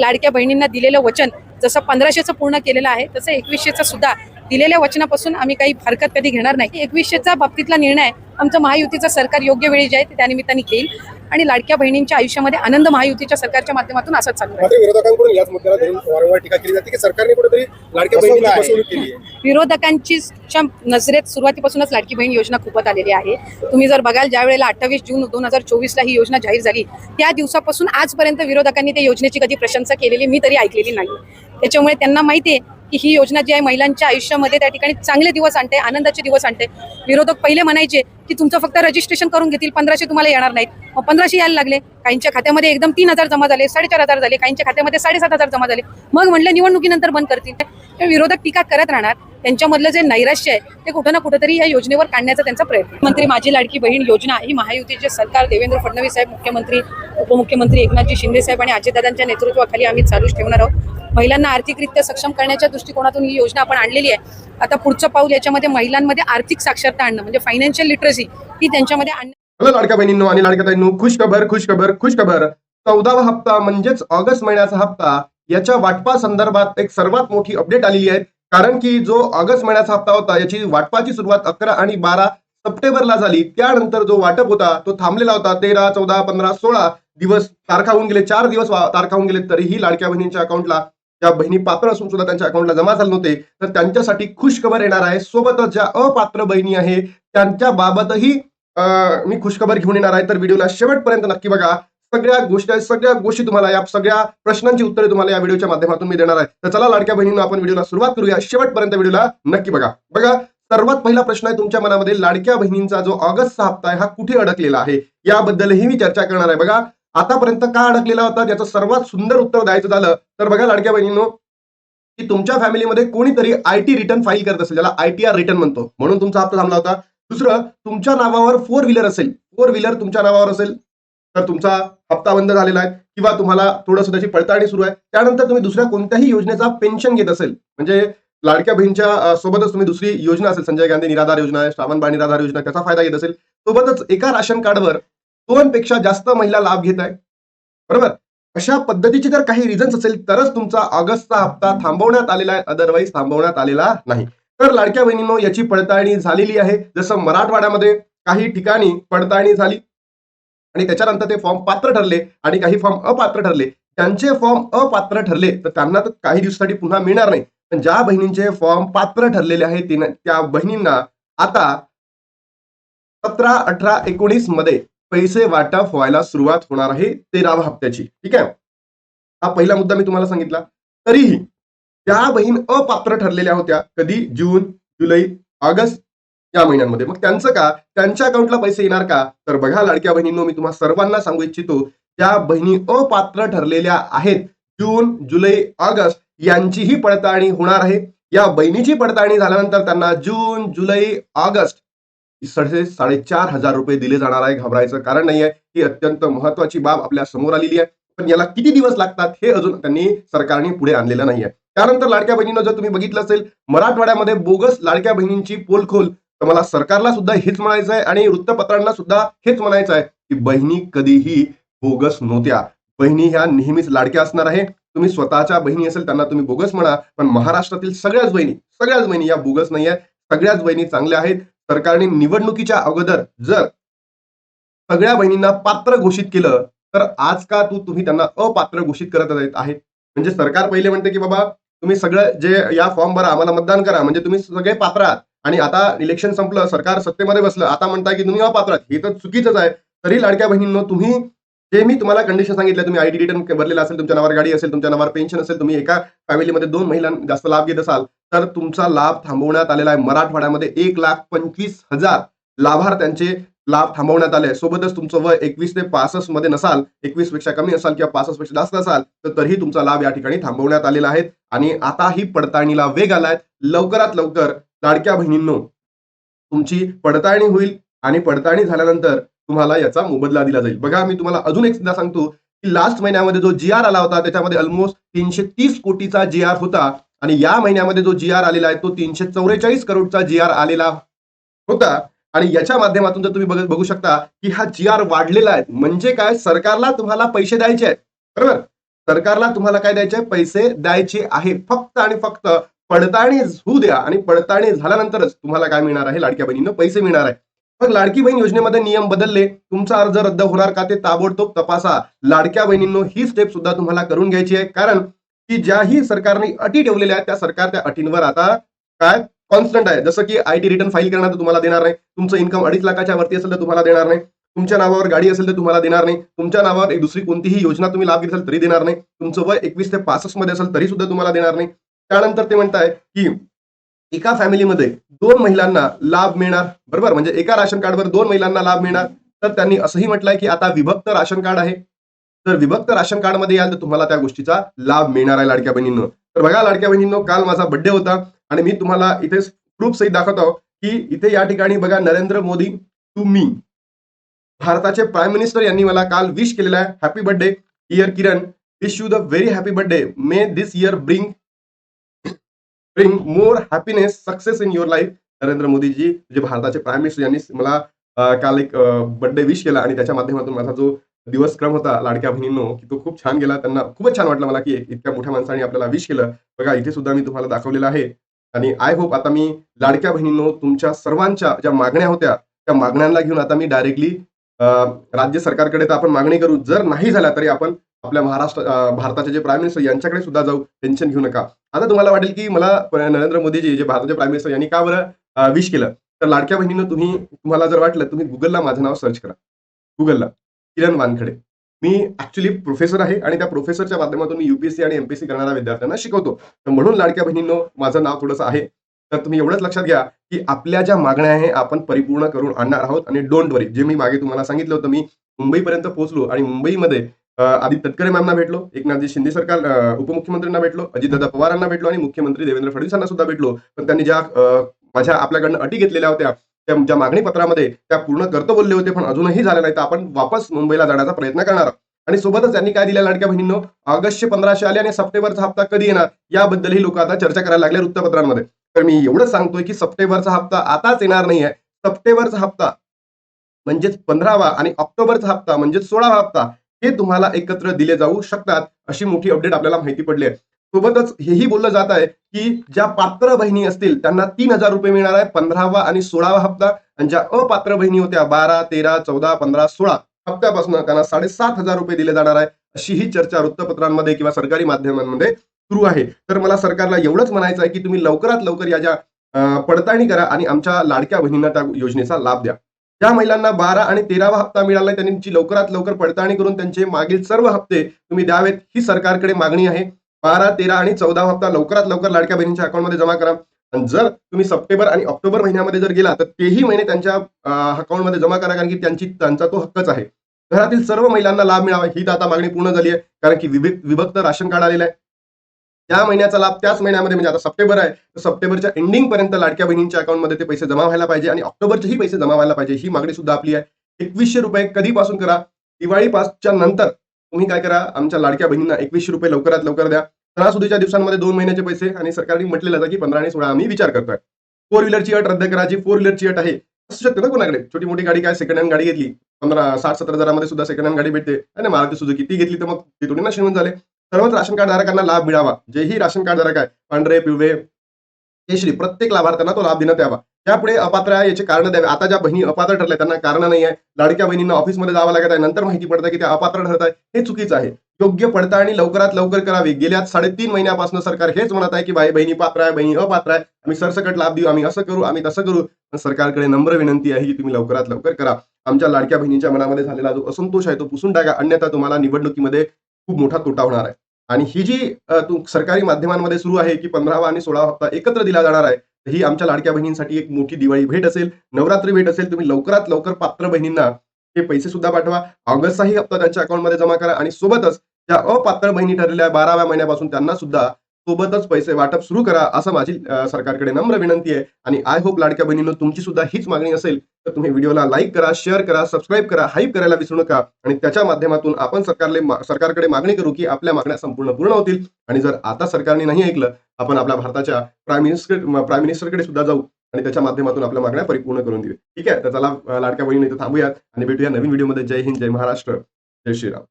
लाडक्या बहिणींना दिलेलं वचन जसं पंधराशेचं पूर्ण केलेलं आहे तसं एकवीसशेचं सुद्धा दिलेल्या वचनापासून आम्ही काही हरकत कधी घेणार नाही. एकवीसशेचा बाबतीतला निर्णय आमचं महायुतीचं सरकार योग्य वेळी जे आहे ते त्यानिमित्ताने घेईल. आणि लाडक्या बहिणींच्या आयुष्यामध्ये आनंद महायुतीच्या सरकारच्या माध्यमातून असंच चालू आहे मात्र विरोधकांकडून याच मुद्द्याला धरून वारंवार टीका केली जाते की सरकारने कुठेतरी लाडक्या बहिणीची फसवणूक केली आहे. विरोधकांची च्या नजरेत सुरुवातीपासूनच लाडकी बहीण योजना खूपच आलेली आहे. तुम्ही जर बघाल ज्या वेळेला अठ्ठावीस जून दोन हजार चोवीसला ही योजना जाहीर झाली त्या दिवसापासून आजपर्यंत विरोधकांनी त्या योजनेची कधी प्रशंसा केलेली मी तरी ऐकलेली नाही. त्याच्यामुळे त्यांना माहिती आहे की ही योजना जी आहे महिलांच्या आयुष्यामध्ये त्या ठिकाणी चांगले दिवस आणते आनंदाचे दिवस आणते. विरोधक पहिले म्हणायचे की तुमचं फक्त रजिस्ट्रेशन करून घेतील पंधराशे तुम्हाला येणार नाहीत. मग पंधराशे यायला लागले. काहींच्या खात्यामध्ये एकदम तीन हजार जमा झाले साडेचार हजार झाले काहींच्या खात्यामध्ये साडेसात हजार जमा झाले. मग म्हणलं निवडणुकीनंतर बंद करतील. विरोधक टीका करत राहणार. त्यांच्यामधलं जे नैराश्य आहे ते कुठं ना कुठंतरी या योजनेवर काढण्याचा त्यांचा प्रयत्न मंत्री माझी लाडकी बहीण योजना ही महायुतीचे सरकार देवेंद्र फडणवीस साहेब मुख्यमंत्री उपमुख्यमंत्री एकनाथजी शिंदे साहेब आणि अजितदादांच्या नेतृत्वाखाली आम्ही चालूच ठेवणार आहोत. महिलांना आर्थिकरित्या सक्षम करण्याच्या दृष्टिकोनातून ही योजना आपण आणलेली आहे. आता पुढचं पाऊल याच्यामध्ये महिलांमध्ये आर्थिक साक्षरता आणणं म्हणजे फायनान्शियल लिटरसी ही त्यांच्यामध्ये आणणं. हॅलो लाडक्या बहिणींनो आणि लाडक्या ताईंनो खुश खबर खुश खबर खुश खबर चौदावा हप्ता म्हणजेच ऑगस्ट महिन्याचा हप्ता याच्या वाटपा संदर्भात एक सर्वात मोठी अपडेट आलेली आहे. कारण की जो ऑगस्ट महिन्याचा हप्ता होता याची वाटपाची सुरुवात अकरा आणि बारा सप्टेंबरला झाली. त्यानंतर जो वाटप होता तो थांबलेला होता तेरा चौदा पंधरा सोळा दिवस तारखा होऊन गेले चार दिवस तारखा होऊन गेले तरीही लाडक्या बहिणींच्या अकाउंटला ज्या बहिणी पात्र असून सुद्धा त्यांच्या अकाउंटला जमा झाले नव्हते तर त्यांच्यासाठी खुश खबर येणार आहे. सोबतच ज्या अपात्र बहिणी आहे त्यांच्या बाबतही मी खुशखबर घेऊन येणार आहे. तर व्हिडिओला शेवटपर्यंत नक्की बघा. सगळ्या गोष्टी सगळ्या गोष्टी तुम्हाला या सगळ्या प्रश्नांची उत्तरे तुम्हाला या व्हिडिओच्या माध्यमातून मी देणार आहे. तर चला लाडक्या बहिणींना आपण व्हिडिओला सुरुवात करूया. शेवटपर्यंत व्हिडिओला नक्की बघा. बघा सर्वात पहिला प्रश्न आहे तुमच्या मनामध्ये लाडक्या बहिणींचा जो ऑगस्टचा हप्ता आहे हा कुठे अडकलेला आहे? याबद्दलही मी चर्चा करणार आहे. बघा आतापर्यंत का अडकलेला होता? ज्याचं सर्वात सुंदर उत्तर द्यायचं झालं तर बघा लाडक्या बहिणींनो की तुमच्या फॅमिलीमध्ये कोणीतरी आय टी रिटर्न फाईल करत असेल ज्याला आय टी आर रिटर्न म्हणतो. म्हणून तुमचा हप्ता थांबला होता. दुसरं तुमच्या नावावर फोर व्हीलर असेल. फोर व्हीलर तुमच्या नावावर असेल तर तुमचा हप्ता बंद झालेला आहे. किंवा तुम्हाला थोडंसं त्याची पडताळणी सुरू आहे. त्यानंतर तुम्ही दुसऱ्या कोणत्याही योजनेचा पेन्शन घेत असेल. म्हणजे लाडक्या बहिणीच्या सोबतच तुम्ही दुसरी योजना असेल संजय गांधी निराधार योजना आहे श्रावण बाळ निराधार योजना त्याचा फायदा घेत असेल. सोबतच एका राशन कार्डवर दोन पेक्षा जास्त महिला लाभ घेत आहे. बरोबर? अशा पद्धतीचे जर काही रिझन्स असेल तरच तुमचा ऑगस्टचा हप्ता थांबवण्यात आलेला आहे. अदरवाईज थांबवण्यात आलेला नाही. तर लाडक्या बहिणींनो याची पडताळणी झालेली आहे. जसं मराठवाड्यामध्ये काही ठिकाणी पडताळणी झाली आणि त्याच्यानंतर ते फॉर्म पात्र ठरले आणि काही फॉर्म अपात्र ठरले. त्यांचे फॉर्म अपात्र ठरले तर त्यांना तर काही दिवसासाठी पुन्हा मिळणार नाही. पण ज्या बहिणींचे फॉर्म पात्र ठरलेले आहेत त्या बहिणींना आता सतरा अठरा एकोणीसमध्ये पैसे वाटप व्हायला सुरुवात होणार आहे तेराव्या हप्त्याची. ठीक आहे? हा पहिला मुद्दा मी तुम्हाला सांगितला. तरीही त्या बहीण अपात्र ठरलेल्या होत्या कधी? जून जुलै ऑगस्ट या महिन्यांमध्ये. मग त्यांचं का? त्यांच्या अकाउंटला पैसे येणार का? तर बघा लाडक्या बहिणींनो मी तुम्हाला सर्वांना सांगू इच्छितो त्या बहिणी अपात्र ठरलेल्या आहेत जून जुलै ऑगस्ट यांचीही पडताळणी होणार आहे. या बहिणीची पडताळणी झाल्यानंतर त्यांना जून जुलै ऑगस्ट साडे साडेचार हजार रुपये दिले जाणार आहे. घाबरायचं कारण नाही आहे ही अत्यंत महत्वाची बाब आपल्यासमोर आलेली आहे. पण याला किती दिवस लागतात हे अजून त्यांनी सरकारने पुढे आणलेलं नाहीये. त्यानंतर लाडक्या बहिणीनं जर तुम्ही बघितलं असेल मराठवाड्यामध्ये बोगस लाडक्या बहिणींची पोलखोल. तर मला सरकारला सुद्धा हेच म्हणायचं आहे आणि वृत्तपत्रांना सुद्धा हेच म्हणायचं आहे की बहिणी कधीही बोगस नव्हत्या बहिणी ह्या नेहमीच लाडक्या असणार आहे. तुम्ही स्वतःच्या बहिणी असेल त्यांना तुम्ही बोगस म्हणा. पण महाराष्ट्रातील सगळ्याच बहिणी सगळ्याच बहिणी या बोगस नाही आहेत सगळ्याच बहिणी चांगल्या आहेत. सरकारने निवडणुकीच्या अगोदर जर सगळ्या बहिणींना पात्र घोषित केलं तर आज का तू तुम्ही त्यांना अपात्र घोषित करत आहेत? म्हणजे सरकार पहिले म्हणते की बाबा तुम्ही सगळं जे या फॉर्म भरा आम्हाला मतदान करा म्हणजे तुम्ही सगळे पात्र आहात. आणि आता इलेक्शन संपलं सरकार सत्तेमध्ये बसलं आता म्हणताय की तुम्ही अपात्र आहात. हे तर चुकीचंच आहे. तरी लाडक्या बहिणींनो तुम्ही जे मी तुम्हाला कंडिशन सांगितलं तुम्ही आयडी रिटर्न भरलेला असेल तुमच्या नावावर गाडी असेल तुमच्या नावावर पेन्शन असेल तुम्ही एका फॅमिलीमध्ये दोन महिला जास्त लाभ घेत असाल तर तुमचा लाभ थांबवण्यात आलेला आहे. मराठवाड्यामध्ये एक लाख पंचवीस हजार लाभार्थ्यांचे लाभ थांबवण्यात आले. सोबतच तुमचं वय एकवीस ते पासष्टमध्ये नसाल एकवीसपेक्षा कमी असाल किंवा पासष्टपेक्षा जास्त असाल तर तरीही तुमचा लाभ या ठिकाणी थांबवण्यात आलेला आहे. आणि आता ही पडताळणीला वेग आलाय. लवकरात लवकर लाडक्या बहिणींनो तुमची पडताळणी होईल आणि पडताळणी झाल्यानंतर तुम्हाला याचा मोबदला दिला जाईल. बघा मी तुम्हाला अजून एकदा सांगतो की लास्ट महिन्यामध्ये जो जी आर आला होता त्याच्यामध्ये ऑलमोस्ट तीनशे तीस कोटीचा जी आर होता. आणि या महिन्यामध्ये जो जी आर आलेला आहे तो तीनशे चौवेचाळीस करोडचा जी आर आलेला होता. आणि याच्या माध्यमातून जर तुम्ही बघत बघू शकता की हा जी आर वाढलेला आहे. म्हणजे काय? सरकारला तुम्हाला पैसे द्यायचे आहेत. बरोबर? सरकारला तुम्हाला काय द्यायचे पैसे द्यायचे आहे फक्त आणि फक्त पडताळणी होऊ द्या. आणि पडताळणी झाल्यानंतरच तुम्हाला काय मिळणार आहे? लाडक्या बहिणींना पैसे मिळणार आहे. मग लाडकी बहीण योजनेमध्ये नियम बदलले. तुमचा अर्ज रद्द होणार का ते ताबडतोब तपासा. लाडक्या बहिणींनो ही स्टेप सुद्धा तुम्हाला करून घ्यायची आहे. कारण की ज्याही सरकारने अटी ठेवलेल्या आहेत त्या सरकार त्या अटींवर आता काय कॉन्स्टंट आहे. जसं की आय टी रिटर्न फाईल करणार तर तुम्हाला देणार नाही. तुमचं इन्कम अडीच लाखाच्या वरती असेल तर तुम्हाला देणार नाही. तुमच्या नावावर गाडी असेल तर तुम्हाला देणार नाही. तुमच्या नावावर एक दुसरी कोणतीही योजना तुम्ही लाभ घेत असाल तरी देणार नाही. तुमचं वय एकवीस ते पासष्टमध्ये असेल तरी सुद्धा तुम्हाला देणार नाही. त्यानंतर ते म्हणताय की एका फॅमिलीमध्ये दोन महिलांना लाभ मिळणार. बरोबर? म्हणजे एका राशन कार्डवर दोन महिलांना लाभ मिळणार. तर त्यांनी असंही म्हटलंय की आता विभक्त राशन कार्ड आहे. तर विभक्त राशन कार्डमध्ये याल तर तुम्हाला त्या गोष्टीचा लाभ मिळणार आहे लाडक्या बहिणींनो. तर बघा लाडक्या बहिणींनो काल माझा बर्थडे होता आणि मी तुम्हाला इथे प्रूफ सहित दाखवतो की इथे या ठिकाणी बघा नरेंद्र मोदी तुम्ही. मी भारताचे प्राईम मिनिस्टर यांनी मला काल विश केलेला आहे. Happy birthday dear Kiran. Wish you the very happy birthday may this year bring bring more happiness success in your life Narendra Modiji जे भारताचे प्राईम मिनिस्टर यांनी मला काल एक बर्थडे विश केला आणि त्याच्या माध्यमातून माझा जो दिवसक्रम होता लाडक्या बहिणींनो की तो खूप छान गेला. त्यांना खूपच छान वाटलं मला की इतक्या मोठ्या माणसाने आपल्याला विश केलं. बघा इथे सुद्धा मी तुम्हाला दाखवलेलं आहे. आणि आय होप आता मी लाडक्या बहिणींनो तुमच्या सर्वांच्या ज्या मागण्या होत्या त्या मागण्यांना घेऊन आता मी डायरेक्टली राज्य सरकारकडे तर आपण मागणी करू. जर नाही झाल्या तरी आपण आपल्या महाराष्ट्र भारताचे जे प्राईम मिनिस्टर यांच्याकडे सुद्धा जाऊ. टेन्शन घेऊ नका. आता तुम्हाला वाटेल की मला नरेंद्र मोदीजी जे भारताचे प्राईम मिनिस्टर यांनी का बरं विश केलं? तर लाडक्या बहिणीनं तुम्ही तुम्हाला जर वाटलं तुम्ही गुगलला माझं नाव सर्च करा. गुगलला किरण वानखडे. मी ऍक्च्युली प्रोफेसर आहे आणि त्या प्रोफेसरच्या माध्यमातून मी युपीएससी आणि एमपीएससी करणाऱ्या विद्यार्थ्यांना शिकवतो. तर म्हणून लाडक्या बहिणींनो माझं नाव थोडंसं आहे. तर तुम्ही एवढंच लक्षात घ्या की आपल्या ज्या मागण्या आहे आपण परिपूर्ण करून आणणार आहोत आणि डोंट वरी जे मी मागे तुम्हाला सांगितलं होतं मी मुंबईपर्यंत पोहोचलो आणि मुंबईमध्ये आधी तटकरे मॅमना भेटलो एकनाथजी शिंदे सरकार उपमुख्यमंत्र्यांना भेटलो अजितदादा पवारांना भेटलो आणि मुख्यमंत्री देवेंद्र फडणवीसांना सुद्धा भेटलो. पण त्यांनी ज्या माझ्या आपल्याकडनं अटी घेतलेल्या होत्या ज्या मागणी पत्रामध्ये त्या पूर्ण करतो बोलले होते पण अजूनही झाले नाही तर आपण वापस मुंबईला जाण्याचा प्रयत्न करणार आहोत. आणि सोबतच त्यांनी काय दिल्या लाडक्या बहिणींनो ऑगस्टचे पंधराशे आले आणि सप्टेंबरचा हप्ता कधी येणार याबद्दलही लोक आता चर्चा करायला लागले वृत्तपत्रांमध्ये. तर मी एवढंच सांगतोय की सप्टेंबरचा हप्ता आताच येणार नाहीये. सप्टेंबरचा हप्ता म्हणजेच पंधरावा आणि ऑक्टोबरचा हप्ता म्हणजे सोळावा हप्ता हे तुम्हाला एकत्र दिले जाऊ शकतात अशी मोठी अपडेट आपल्याला माहिती पडली आहे. सोबतच हेही बोललं जात आहे की ज्या पात्र बहिणी असतील त्यांना तीन हजार रुपये मिळणार आहे पंधरावा आणि सोळावा हप्ता. आणि ज्या अपात्र बहिणी होत्या बारा तेरा चौदा पंधरा सोळा हप्त्यापासून त्यांना साडेसात हजार रुपये दिले जाणार आहे. अशी ही चर्चा वृत्तपत्रांमध्ये किंवा सरकारी माध्यमांमध्ये सुरू आहे. तर मला सरकारला एवढंच म्हणायचं आहे की तुम्ही लवकरात लवकर या ज्या पडताळणी करा आणि आमच्या लाडक्या बहिणींना त्या योजनेचा लाभ द्या. ज्या महिलांना बारा आणि तेरावा हप्ता मिळाला त्यांची लवकरात लवकर पडताळणी करून त्यांचे मागील सर्व हप्ते तुम्ही द्यावेत ही सरकारकडे मागणी आहे. बारा तेरा आणि चौदा हप्ता लवकरात लवकर लाडक्या बहिणींच्या अकाउंटमध्ये जमा करा. आणि जर तुम्ही सप्टेंबर आणि ऑक्टोबर महिन्यामध्ये जर गेला तर तेही महिने त्यांच्या अकाउंटमध्ये जमा करा कारण की त्यांची त्यांचा तो हक्कच आहे. घरातील सर्व महिलांना लाभ मिळावा ही तर आता मागणी पूर्ण झाली आहे कारण की विभक्त विभक्त राशन कार्ड आलेलं आहे. त्या महिन्याचा लाभ त्याच महिन्यामध्ये म्हणजे आता सप्टेंबर आहे तर सप्टेंबरच्या एंडिंग पर्यंत लाडक्या बहिणींच्या अकाउंटमध्ये ते पैसे जमा व्हायला पाहिजे आणि ऑक्टोबरचेही पैसे जमा व्हायला पाहिजे ही मागणी सुद्धा आपली आहे. एकवीसशे रुपये कधीपासून करा? दिवाळी पासच्या नंतर. तुम्ही काय करा आमच्या लाडक्या बहिणींना एकवीसशे रुपये लवकरात लवकर द्या. सणासुदीच्या दिवसांमध्ये दोन महिन्याचे पैसे आणि सरकारने म्हटलेलं जातं की पंधरा आणि सोळा आम्ही विचार करतोय. फोर व्हीलरची अट रद्द करायची फोर व्हीलरची अट आहे असू शकते ना कोणाकडे? छोटी मोठी गाडी काय सेकंड हँड गाडी घेतली पंधरा साठ सत्तर हजारामध्ये सुद्धा सेकंड हँड गाडी भेटते. आणि मारुती सुझुकी ती घेतली तर मग ती थोडी ना श्रीमंत झाले. सर्वच राशन कार्ड धारकांना लाभ मिळावा. जेही राशन कार्ड धारक आहे पांढरे पिवळे केशरी प्रत्येक लाभार्थ्यांना तो लाभ देण्यात यावा. त्यापुढे अपात्र आहे याचे कारण द्यावे. आता ज्या बहिणी अपात्र ठरल्या त्यांना कारण नाही आहे लाडक्या बहिणींना ऑफिसमध्ये जावं लागत आहे नंतर माहिती पडतं की त्या अपात्र ठरत आहे हे चुकीचं आहे. योग्य पडताळणी लवकरात लवकर करावी. गेल्या साडेतीन महिन्यापासून सरकार हेच म्हणत आहे की बाई बहिणी पात्र आहे बहिणी अपात्र आहे. आम्ही सरसकट लाभ देऊ आम्ही असं करू आम्ही तसं करू. सरकारकडे नम्र विनंती आहे की तुम्ही लवकरात लवकर करा. आमच्या लाडक्या बहिणीच्या मनामध्ये झालेला जो असंतोष आहे तो पुसून टाका. अन्यथा तुम्हाला निवडणुकीमध्ये खूप मोठा तोटा होणार आहे. आणि ही जी तू- सरकारी माध्यमांमध्ये सुरू आहे की पंधरावा आणि सोळावा हप्ता एकत्र दिला जाणार आहे ही आमच्या लाडक्या बहिणींसाठी एक मोठी दिवाळी भेट असेल नवरात्री भेट असेल तुम्ही लवकरात लवकर पात्र बहिणींना हे पैसे सुद्धा पाठवा. ऑगस्टचाही हप्ता त्यांच्या अकाउंटमध्ये जमा करा आणि सोबतच त्या अपात्र बहिणी ठरलेल्या बाराव्या महिन्यापासून त्यांना सुद्धा सोबतच पैसे वाटप सुरू करा असं माझी सरकारकडे नम्र विनंती आहे. आणि आय होप लाडक्या बहिणींनो तुमची सुद्धा हीच मागणी असेल तर तुम्ही व्हिडिओला लाईक करा शेअर करा सबस्क्राईब करा हाईप करायला विसरू नका. आणि त्याच्या माध्यमातून आपण सरकारले सरकारकडे मागणी करू की आपल्या मागण्या संपूर्ण पूर्ण होतील. आणि जर आता सरकारने नाही ऐकलं आपण आपल्या भारताच्या प्राईम मिनिस्टर प्राईम मिनिस्टरकडे सुद्धा जाऊ आणि त्याच्या माध्यमातून आपल्या मागण्या परिपूर्ण करून देऊ. ठीक आहे? तर चला लाडक्या बहिणी इथं थांबूयात आणि भेटूया नवीन व्हिडिओमध्ये. जय हिंद जय महाराष्ट्र जय श्रीराम.